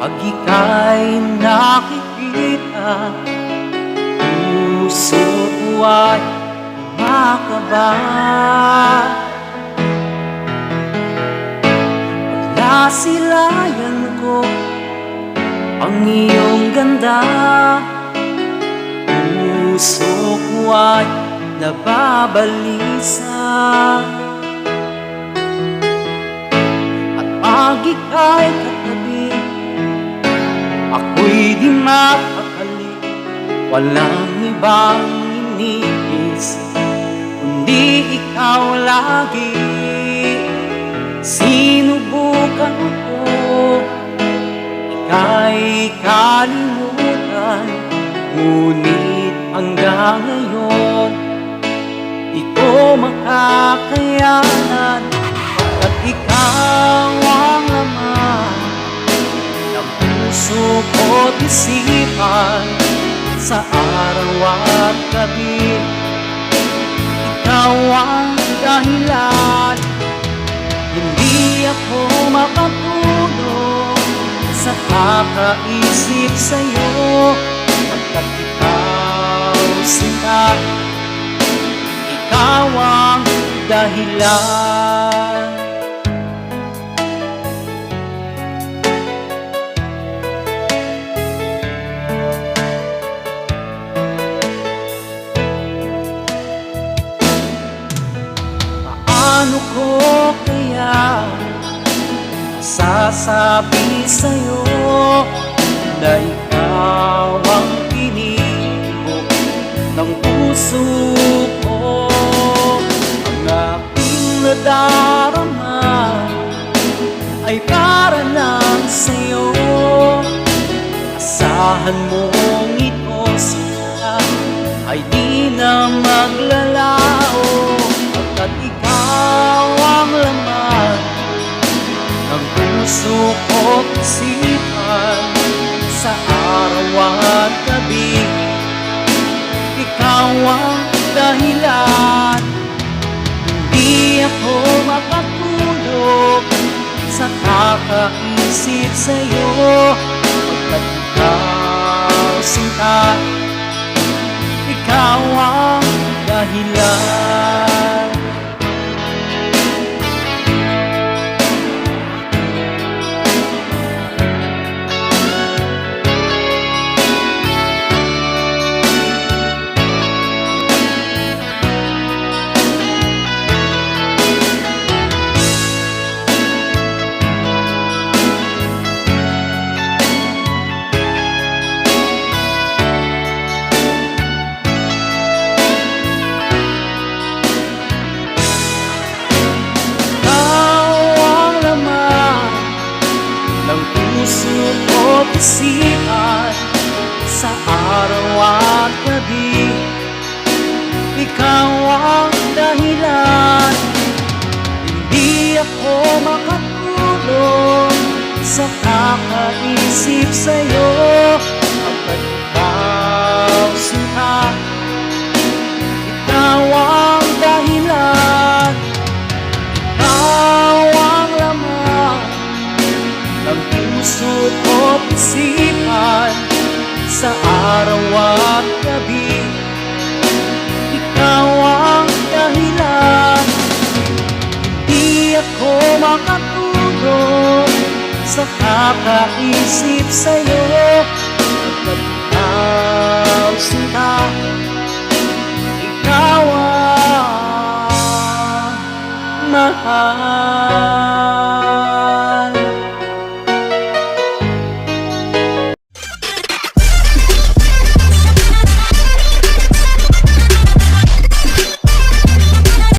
Pag ika'y nakikita Puso ko ay makaba. Pagkasilayan ko Ang iyong ganda. Puso ko ay nababalisa. At pag ika'y di mapakali Walang ibang iniisip Kundi ikaw lagi. Sinubukan ko Ika'y kalimutan. Ngunit hanggang ngayon Di ko makakayanan. At ikaw isipan sa araw at gabi. Ikaw ang dahilan, hindi ako makatulog sa kakaisip sa'yo. Pagkat ikaw sila, ikaw ang dahilan. Sasabi sa'yo na ikaw ang pinibok ng puso ko. Ang aking nadarama ay para lang sa'yo. Asahan mong ito sila ay di na maglalao dahilan. Hindi ako makatulog sa kakaisip sa'yo. Pagkat ako makatulog sa kakaisip sa'yo. Kapag ikaw sinta, ikaw ang dahilan, ikaw ang laman ng puso ko't isipan sa araw at gabi. Ako makatulog sa kakaisip sa'yo. Pagkat ikaw sinta, ikaw ang mahal.